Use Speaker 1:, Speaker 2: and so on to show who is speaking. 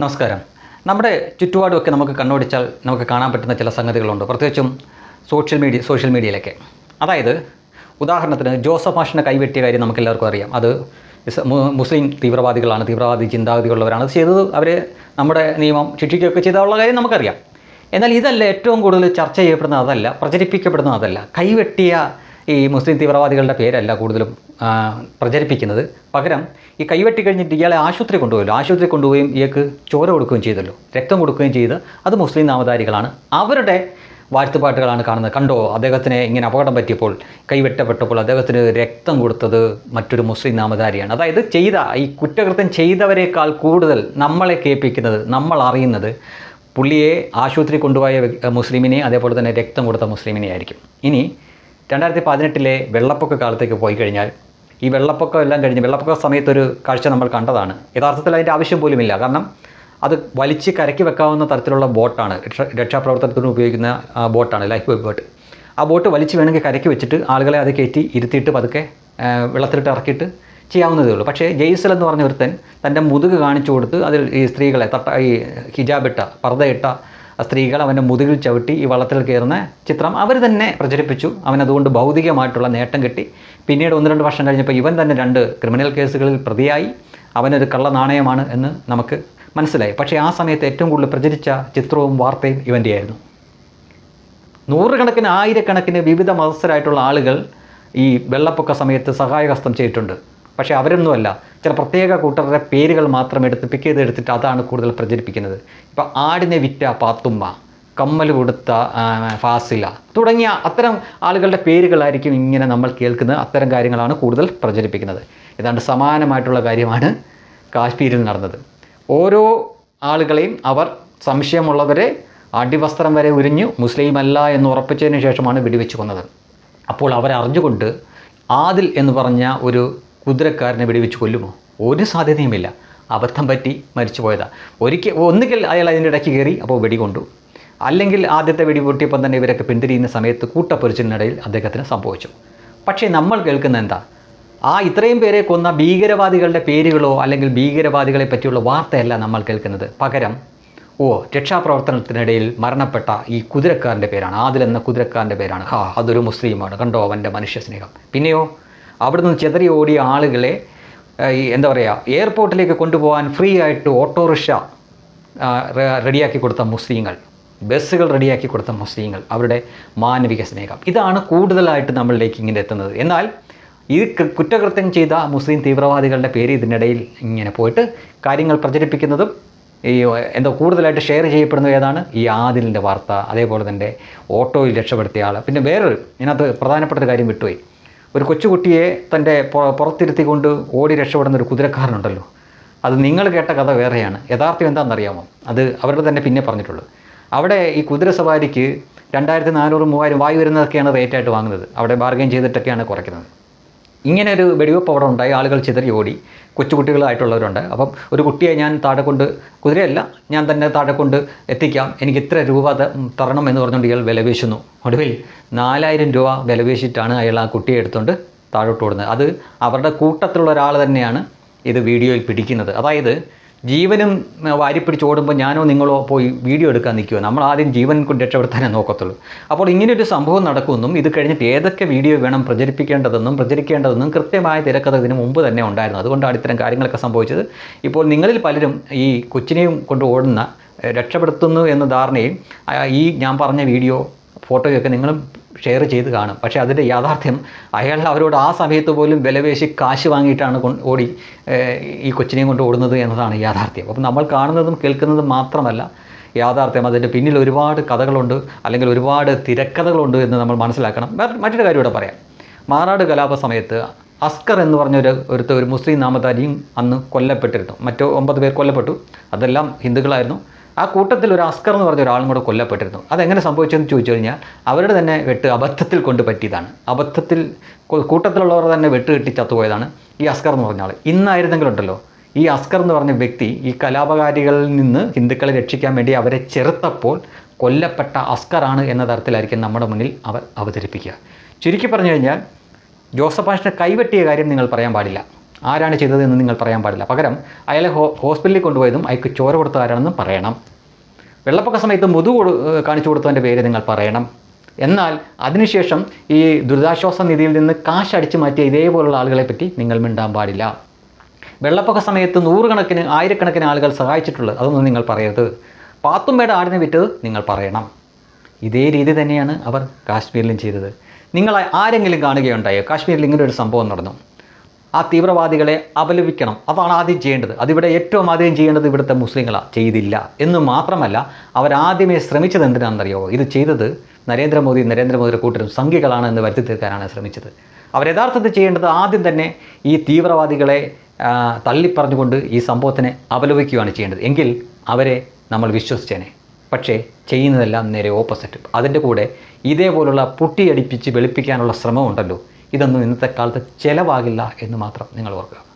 Speaker 1: നമസ്കാരം. നമ്മുടെ ചുറ്റുപാടുമൊക്കെ നമുക്ക് കണ്ണോടിച്ചാൽ നമുക്ക് കാണാൻ പറ്റുന്ന ചില സംഗതികളുണ്ട്. പ്രത്യേകിച്ചും സോഷ്യൽ മീഡിയ സോഷ്യൽ മീഡിയയിലൊക്കെ അതായത് ഉദാഹരണത്തിന് ജോസഫ് മാഷിനെ കൈവെട്ടിയ കാര്യം നമുക്ക് എല്ലാവർക്കും അറിയാം. അത് മുസ്ലിം തീവ്രവാദികളാണ് തീവ്രവാദി ചിന്താഗതികളുള്ളവരാണ് അത് ചെയ്തത്. അവർ നമ്മുടെ നിയമം ശിക്ഷിക്കുകയൊക്കെ ചെയ്തുള്ള കാര്യം നമുക്കറിയാം. എന്നാൽ ഇതല്ല ഏറ്റവും കൂടുതൽ ചർച്ച ചെയ്യപ്പെടുന്ന അതല്ല പ്രചരിപ്പിക്കപ്പെടുന്ന അതല്ല. കൈവെട്ടിയ ഈ മുസ്ലിം തീവ്രവാദികളുടെ പേരല്ല കൂടുതലും പ്രചരിപ്പിക്കുന്നത്. പകരം ഈ കൈവെട്ടി കഴിഞ്ഞിട്ട് ഇയാളെ ആശുപത്രി കൊണ്ടുപോയല്ലോ. ആശുപത്രി കൊണ്ടുപോയും ഇയാൾക്ക് ചോര കൊടുക്കുകയും ചെയ്തല്ലോ. രക്തം കൊടുക്കുകയും ചെയ്ത് അത് മുസ്ലിം നാമധാരികളാണ്. അവരുടെ വാഴ്ത്തുപാട്ടുകളാണ് കാണുന്നത്. കണ്ടോ അദ്ദേഹത്തിന് ഇങ്ങനെ അപകടം പറ്റിയപ്പോൾ കൈവെട്ടപ്പെട്ടപ്പോൾ അദ്ദേഹത്തിന് രക്തം കൊടുത്തത് മറ്റൊരു മുസ്ലിം നാമധാരിയാണ്. അതായത് ചെയ്ത ഈ കുറ്റകൃത്യം ചെയ്തവരെക്കാൾ കൂടുതൽ നമ്മളെ കേൾപ്പിക്കുന്നത് നമ്മൾ അറിയുന്നത് പുള്ളിയെ ആശുപത്രി കൊണ്ടുപോയ മുസ്ലിമിനെ അതേപോലെ തന്നെ രക്തം കൊടുത്ത മുസ്ലിമിനെ ആയിരിക്കും ഇനി രണ്ടായിരത്തി പതിനെട്ടിലെ വെള്ളപ്പൊക്ക കാലത്തേക്ക് പോയി കഴിഞ്ഞാൽ ഈ വെള്ളപ്പൊക്കം എല്ലാം കഴിഞ്ഞ് വെള്ളപ്പൊക്ക സമയത്തൊരു കാഴ്ച നമ്മൾ കണ്ടതാണ്. യഥാർത്ഥത്തിൽ അതിന്റെ ആവശ്യം പോലുമില്ല. കാരണം അത് വലിച്ച് കരക്കി വെക്കാവുന്ന തരത്തിലുള്ള ബോട്ടാണ്. രക്ഷ രക്ഷാപ്രവർത്തനത്തിന് ഉപയോഗിക്കുന്ന ബോട്ടാണ് ലൈഫ് ബോട്ട്. ആ ബോട്ട് വലിച്ച് വേണമെങ്കിൽ കരക്കി വെച്ചിട്ട് ആളുകളെ അത് കയറ്റി ഇരുത്തിയിട്ട് പതുക്കെ വെള്ളത്തിലിട്ട് ഇറക്കിയിട്ട് ചെയ്യാവുന്നതേ ഉള്ളൂ. പക്ഷേ ജെയ്സൽ എന്ന് പറഞ്ഞ ഒരുത്തൻ തന്റെ മുതുക് കാണിച്ചു കൊടുത്ത് അതിൽ ഈ സ്ത്രീകളെ തട്ട ഈ ഹിജാബിട്ട പർദ്ദയിട്ട സ്ത്രീകൾ അവന്റെ മുതുകിൽ ചവിട്ടി ഈ വള്ളത്തിൽ കയറുന്ന ചിത്രം അവർ തന്നെ പ്രചരിപ്പിച്ചു. അവൻ അതുകൊണ്ട് ഭൗതികമായിട്ടുള്ള നേട്ടം കിട്ടി. പിന്നീട് ഒന്ന് രണ്ട് വർഷം കഴിഞ്ഞപ്പോൾ ഇവൻ തന്നെ രണ്ട് ക്രിമിനൽ കേസുകളിൽ പ്രതിയായി. അവനൊരു കള്ള നാണയമാണ് എന്ന് നമുക്ക് മനസ്സിലായി. പക്ഷേ ആ സമയത്ത് ഏറ്റവും കൂടുതൽ പ്രചരിച്ച ചിത്രവും വാർത്തയും ഇവന്റെ ആയിരുന്നു നൂറുകണക്കിന് ആയിരക്കണക്കിന് വിവിധ മതസ്ഥരായിട്ടുള്ള ആളുകൾ ഈ വെള്ളപ്പൊക്ക സമയത്ത് സഹായഹസ്തം ചെയ്തിട്ടുണ്ട്. പക്ഷേ അവരൊന്നുമല്ല. ചില പ്രത്യേക കൂട്ടരുടെ പേരുകൾ മാത്രം എടുത്ത് പിക്ക് ചെയ്തെടുത്തിട്ട് അതാണ് കൂടുതൽ പ്രചരിപ്പിക്കുന്നത്. ഇപ്പോൾ ആടിനെ വിറ്റ പാത്തുമ്മ കമ്മൽ കൊടുത്ത ഫാസില തുടങ്ങിയ അത്തരം ആളുകളുടെ പേരുകളായിരിക്കും ഇങ്ങനെ നമ്മൾ കേൾക്കുന്നത്. അത്തരം കാര്യങ്ങളാണ് കൂടുതൽ പ്രചരിപ്പിക്കുന്നത്. ഏതാണ്ട് സമാനമായിട്ടുള്ള കാര്യമാണ് കാശ്മീരിൽ നടന്നത്. ഓരോ ആളുകളെയും അവർ സംശയമുള്ളവരെ അടിവസ്ത്രം വരെ ഉരിഞ്ഞു മുസ്ലിം അല്ല എന്ന് ഉറപ്പിച്ചതിന് ശേഷമാണ് വെടിവെച്ച് കൊന്നത്. അപ്പോൾ അവരറിഞ്ഞുകൊണ്ട് ആദിൽ എന്ന് പറഞ്ഞ ഒരു കുതിരക്കാരനെ വെടിവെച്ച് കൊല്ലുമോ? ഒരു സാധ്യതയുമില്ല. അബദ്ധം പറ്റി മരിച്ചു പോയതാ. ഒരിക്കൽ ഒന്നുകിൽ അയാൾ അതിന്റെ ഇടയ്ക്ക് കയറി അപ്പോൾ വെടികൊണ്ടു അല്ലെങ്കിൽ ആദ്യത്തെ വെടി പൊട്ടിയപ്പം തന്നെ ഇവരൊക്കെ പിന്തിരിയുന്ന സമയത്ത് കൂട്ടപ്പൊരിച്ചിനിടയിൽ അദ്ദേഹത്തിന് സംഭവിച്ചു. പക്ഷേ നമ്മൾ കേൾക്കുന്ന എന്താ? ആ ഇത്രയും പേരെ കൊന്ന ഭീകരവാദികളുടെ പേരുകളോ അല്ലെങ്കിൽ ഭീകരവാദികളെ പറ്റിയുള്ള വാർത്തയല്ല നമ്മൾ കേൾക്കുന്നത്. പകരം ഓ രക്ഷാപ്രവർത്തനത്തിനിടയിൽ മരണപ്പെട്ട ഈ കുതിരക്കാരന്റെ പേരാണ് ആദിൽ എന്ന കുതിരക്കാരന്റെ പേരാണ്. ഹാ അതൊരു മുസ്ലിമാണ്. കണ്ടോ അവന്റെ മനുഷ്യ സ്നേഹം. പിന്നെയോ അവിടെ നിന്ന് ചെതറി ഓടിയ ആളുകളെ ഈ എന്താ പറയുക എയർപോർട്ടിലേക്ക് കൊണ്ടുപോകാൻ ഫ്രീ ആയിട്ട് ഓട്ടോറിക്ഷ റെഡിയാക്കി കൊടുത്ത മുസ്ലിങ്ങൾ ബസ്സുകൾ റെഡിയാക്കി കൊടുത്ത മുസ്ലിങ്ങൾ അവരുടെ മാനവിക സ്നേഹം. ഇതാണ് കൂടുതലായിട്ട് നമ്മളിലേക്ക് ഇങ്ങനെ എത്തുന്നത്. എന്നാൽ ഈ കുറ്റകൃത്യം ചെയ്ത മുസ്ലിം തീവ്രവാദികളുടെ പേര് ഇതിനിടയിൽ ഇങ്ങനെ പോയിട്ട് കാര്യങ്ങൾ പ്രചരിപ്പിക്കുന്നതും ഈ എന്തോ കൂടുതലായിട്ട് ഷെയർ ചെയ്യപ്പെടുന്നത് ഏതാണ്? ഈ ആദിലിന്റെ വാർത്ത അതേപോലെ തന്നെ ഓട്ടോയിൽ രക്ഷപ്പെടുത്തിയ ആൾ പിന്നെ വേറൊരു ഇതിനകത്ത് പ്രധാനപ്പെട്ട ഒരു കാര്യം വിട്ടുപോയി. ഒരു കൊച്ചുകുട്ടിയെ തന്റെ പുറത്തിരുത്തിക്കൊണ്ട് ഓടി രക്ഷപ്പെടുന്ന ഒരു കുതിരക്കാരനുണ്ടല്ലോ. അത് നിങ്ങൾ കേട്ട കഥ വേറെയാണ്. യഥാർത്ഥം എന്താണെന്നറിയാമോ? അത് അവരുടെ തന്നെ പിന്നെ പറഞ്ഞിട്ടുള്ളൂ അവിടെ ഈ കുതിര സവാരിക്ക് രണ്ടായിരത്തി നാനൂറ് മൂവായിരം വായു വരുന്നതൊക്കെയാണ് റേറ്റായിട്ട് വാങ്ങുന്നത്. അവിടെ ബാർഗെയിൻ ചെയ്തിട്ടൊക്കെയാണ് കുറയ്ക്കുന്നത്. ഇങ്ങനെ ഒരു വെടിവെപ്പ് അവിടെ ഉണ്ടായി. ആളുകൾ ചിതറി ഓടി. കൊച്ചുകുട്ടികളായിട്ടുള്ളവരുണ്ട്. അപ്പം ഒരു കുട്ടിയെ ഞാൻ താഴെ കൊണ്ട് കുതിരയല്ല ഞാൻ തന്നെ താഴെ കൊണ്ട് എത്തിക്കാം. എനിക്ക് ഇത്ര രൂപ തരണം എന്ന് പറഞ്ഞുകൊണ്ട് ഇയാൾ വിലപേശുന്നു ഒടുവിൽ നാലായിരം രൂപ വിലപേശിയിട്ടാണ് അയാൾ ആ കുട്ടിയെ എടുത്തുകൊണ്ട് താഴോട്ട് ഓടുന്നത്. അത് അവരുടെ കൂട്ടത്തിലുള്ള ഒരാൾ തന്നെയാണ് ഇത് വീഡിയോയിൽ പിടിക്കുന്നത്. അതായത് ജീവനും വാരിപ്പിടിച്ച് ഓടുമ്പോൾ ഞാനോ നിങ്ങളോ പോയി വീഡിയോ എടുക്കാൻ നിൽക്കുമോ നമ്മൾ ആദ്യം ജീവൻ കൊണ്ട് രക്ഷപ്പെടുത്താനേ നോക്കത്തുള്ളൂ. അപ്പോൾ ഇങ്ങനെയൊരു സംഭവം നടക്കുമെന്നും ഇത് കഴിഞ്ഞിട്ട് ഏതൊക്കെ വീഡിയോ വേണം പ്രചരിപ്പിക്കേണ്ടതെന്നും പ്രചരിക്കേണ്ടതെന്നും കൃത്യമായ തിരക്കഥ ഇതിന് മുമ്പ് തന്നെ ഉണ്ടായിരുന്നു. അതുകൊണ്ടാണ് ഇത്തരം കാര്യങ്ങളൊക്കെ സംഭവിച്ചത്. ഇപ്പോൾ നിങ്ങളിൽ പലരും ഈ കൊച്ചിനെയും കൊണ്ട് ഓടുന്ന രക്ഷപ്പെടുത്തുന്നു എന്ന ധാരണയും ഈ ഞാൻ പറഞ്ഞ വീഡിയോ ഫോട്ടോയൊക്കെ നിങ്ങളും ഷെയർ ചെയ്ത് കാണും. പക്ഷേ അതിന്റെ യാഥാർത്ഥ്യം അയാൾ അവരോട് ആ സമയത്ത് പോലും വിലവേശി കാശ് വാങ്ങിയിട്ടാണ് ഓടി ഈ കൊച്ചിനെയും കൊണ്ട് ഓടുന്നത് എന്നതാണ് യാഥാർത്ഥ്യം. അപ്പം നമ്മൾ കാണുന്നതും കേൾക്കുന്നതും മാത്രമല്ല യാഥാർത്ഥ്യം. അതിന്റെ പിന്നിൽ ഒരുപാട് കഥകളുണ്ട് അല്ലെങ്കിൽ ഒരുപാട് തിരക്കഥകളുണ്ട് എന്ന് നമ്മൾ മനസ്സിലാക്കണം. മറ്റൊരു കാര്യം ഇവിടെ പറയാം. മാറാട് കലാപ സമയത്ത് അസ്കർ എന്ന് പറഞ്ഞൊരു ഒരുത്ത ഒരു മുസ്ലിം നാമധാരിയും അന്ന് കൊല്ലപ്പെട്ടിരുന്നു. മറ്റോ ഒമ്പത് പേർ കൊല്ലപ്പെട്ടു. അതെല്ലാം ഹിന്ദുക്കളായിരുന്നു. ആ കൂട്ടത്തിൽ ഒരു അസ്കർ എന്ന് പറഞ്ഞ ഒരാളും കൂടെ കൊല്ലപ്പെട്ടിരുന്നു. അതെങ്ങനെ സംഭവിച്ചെന്ന് ചോദിച്ചു കഴിഞ്ഞാൽ അവരുടെ തന്നെ വെട്ട് അബദ്ധത്തിൽ കൊണ്ട് പറ്റിയതാണ്. അബദ്ധത്തിൽ കൂട്ടത്തിലുള്ളവർ തന്നെ വെട്ട് കെട്ടി ചത്തുപോയതാണ് ഈ അസ്കർ എന്ന് പറഞ്ഞ ആൾ ഇന്നായിരുന്നെങ്കിലുണ്ടല്ലോ ഈ അസ്കർ എന്ന് പറഞ്ഞ വ്യക്തി ഈ കലാപകാരികളിൽ നിന്ന് ഹിന്ദുക്കളെ രക്ഷിക്കാൻ വേണ്ടി അവരെ ചെറുത്തപ്പോൾ കൊല്ലപ്പെട്ട അസ്കറാണ് എന്ന തരത്തിലായിരിക്കും നമ്മുടെ മുന്നിൽ അവർ അവതരിപ്പിക്കുക. ചുരുക്കി പറഞ്ഞു കഴിഞ്ഞാൽ ജോസഫ് ആഷിനെ കൈവെട്ടിയ കാര്യം നിങ്ങൾ പറയാൻ പാടില്ല. ആരാണ് ചെയ്തതെന്ന് നിങ്ങൾ പറയാൻ പാടില്ല. പകരം അയാളെ ഹോ ഹോസ്പിറ്റലിൽ കൊണ്ടുപോയതും അയാൾക്ക് ചോര കൊടുത്ത ആരാണെന്നും പറയണം. വെള്ളപ്പൊക്ക സമയത്ത് മുതു കാണിച്ചു കൊടുത്തവന്റെ പേര് നിങ്ങൾ പറയണം. എന്നാൽ അതിനുശേഷം ഈ ദുരിതാശ്വാസ നിധിയിൽ നിന്ന് കാശ് അടിച്ചു മാറ്റിയ ഇതേപോലുള്ള ആളുകളെ പറ്റി നിങ്ങൾ മിണ്ടാൻ പാടില്ല. വെള്ളപ്പൊക്ക സമയത്ത് നൂറുകണക്കിന് ആയിരക്കണക്കിന് ആളുകൾ സഹായിച്ചിട്ടുള്ളത് അതൊന്നും നിങ്ങൾ പറയരുത്. പാത്തുമ്മയുടെ ആടിനെ വിറ്റത് നിങ്ങൾ പറയണം. ഇതേ രീതി തന്നെയാണ് അവർ കാശ്മീരിലും ചെയ്തത്. നിങ്ങൾ ആരെങ്കിലും കാണുകയുണ്ടായോ? കാശ്മീരിൽ ഇങ്ങനെ ഒരു സംഭവം നടന്നു. ആ തീവ്രവാദികളെ അപലപിക്കണം. അതാണ് ആദ്യം ചെയ്യേണ്ടത്. അതിവിടെ ഏറ്റവും ആദ്യം ചെയ്യേണ്ടത് ഇവിടുത്തെ മുസ്ലിങ്ങളാണ് ചെയ്തില്ല. എന്ന് മാത്രമല്ല അവരാദ്യമേ ശ്രമിച്ചത് എന്തിനാണെന്നറിയോ? ഇത് ചെയ്തത് നരേന്ദ്രമോദി നരേന്ദ്രമോദിയുടെ കൂട്ടരും സംഖ്യകളാണ് എന്ന് വരുത്തി തീർക്കാനാണ് ശ്രമിച്ചത്. അവർ യഥാർത്ഥത്തിൽ ചെയ്യേണ്ടത് ആദ്യം തന്നെ ഈ തീവ്രവാദികളെ തള്ളിപ്പറഞ്ഞുകൊണ്ട് ഈ സംഭവത്തിനെ അപലപിക്കുകയാണ് ചെയ്യേണ്ടത്. എങ്കിൽ അവരെ നമ്മൾ വിശ്വസിച്ചേനെ. പക്ഷേ ചെയ്യുന്നതെല്ലാം നേരെ ഓപ്പോസിറ്റ് അതിന്റെ കൂടെ ഇതേപോലുള്ള പുട്ടിയടിപ്പിച്ച് വെളുപ്പിക്കാനുള്ള ശ്രമമുണ്ടല്ലോ. ഇതൊന്നും ഇന്നത്തെ കാലത്ത് ചിലവാകില്ല എന്ന് മാത്രം നിങ്ങൾ ഓർക്കുക.